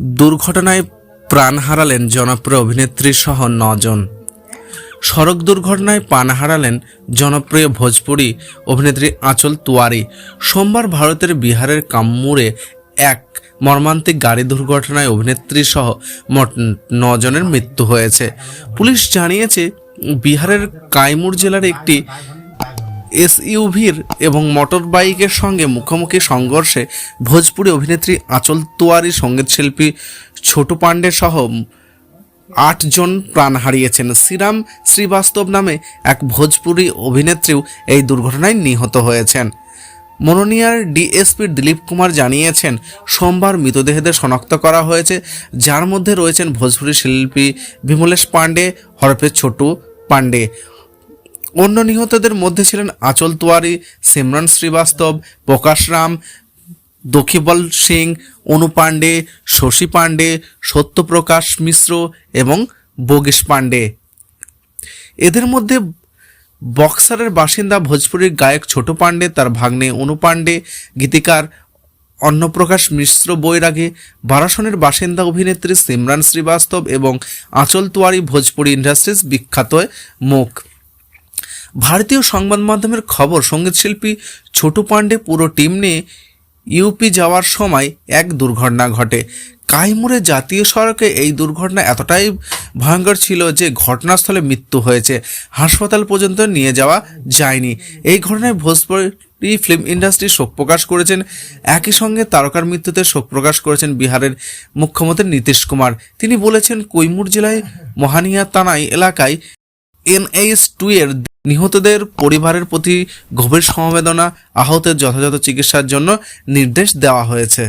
দুর্ঘটনায় প্রাণ হারালেন জনপ্রিয় অভিনেত্রী সহ নজন। সড়ক দুর্ঘটনায় প্রাণ হারালেন জনপ্রিয় ভোজপুরি অভিনেত্রী আঁচল তুয়ারি সোমবার ভারতের বিহারের কাম্মুরে এক মর্মান্তিক গাড়ি দুর্ঘটনায় অভিনেত্রী সহ মোট নজনের মৃত্যু হয়েছে। পুলিশ জানিয়েছে, বিহারের কাইমুর জেলার একটি এসইউভির এবং মোটর বাইকের সঙ্গে মুখোমুখি সংঘর্ষে ভোজপুরি অভিনেত্রী আঁচল তুয়ারি সঙ্গীতশিল্পী ছোটু পাণ্ডে সহ আটজন প্রাণ হারিয়েছেন। শ্রীরাম শ্রীবাস্তব নামে এক ভোজপুরি অভিনেত্রীও এই দুর্ঘটনায় নিহত হয়েছেন। মনোনিয়ার ডিএসপি দিলীপ কুমার জানিয়েছেন, সোমবার মৃতদেহদের শনাক্ত করা হয়েছে, যার মধ্যে রয়েছেন ভোজপুরি শিল্পী বিমলেশ পাণ্ডে হরফে ছোটু পাণ্ডে। অন্য নিহতদের মধ্যে ছিলেন আচল তোয়ারি সিমরান শ্রীবাস্তব, প্রকাশ রাম দখিবল সিং, অনু পাণ্ডে, শশী পাণ্ডে, সত্যপ্রকাশ মিশ্র এবং বগিস পাণ্ডে। এদের মধ্যে বক্সারের বাসিন্দা ভোজপুরির গায়ক ছোট পাণ্ডে, তার ভাগ্নে অনু পাণ্ডে, গীতিকার অন্নপ্রকাশ মিশ্র বৈরাগী, বারাসনের বাসিন্দা অভিনেত্রী সিমরান শ্রীবাস্তব এবং আঁচল তোয়ারি ভোজপুরি ইন্ডাস্ট্রিজ বিখ্যাত মুখ। ভারতীয় সংবাদ মাধ্যমের খবর সঙ্গীতশিল্পী ছোটু পাণ্ডে পুরো টিম নিয়ে ইউপি যাওয়ার সময় এক দুর্ঘটনা ঘটে। কাইমুরে জাতীয় সড়কে এই দুর্ঘটনা এতটাই ভয়ঙ্কর ছিল যে ঘটনাস্থলে মৃত্যু হয়েছে। হাসপাতাল পর্যন্ত নিয়ে যাওয়া যায়নি। এই ঘটনায় ভোজপুরি ফিল্ম ইন্ডাস্ট্রি শোক প্রকাশ করেছেন। একই সঙ্গে তারকার মৃত্যুতে শোক প্রকাশ করেছেন বিহারের মুখ্যমন্ত্রী নীতিশ কুমার। তিনি বলেছেন, কৈমুর জেলায় মহানিয়া তানাই এলাকায় এনএইচ টু এর নিহতদের পরিবারের প্রতি গভীর সমবেদনা, আহতের যথাযথ চিকিৎসার জন্য নির্দেশ দেওয়া হয়েছে।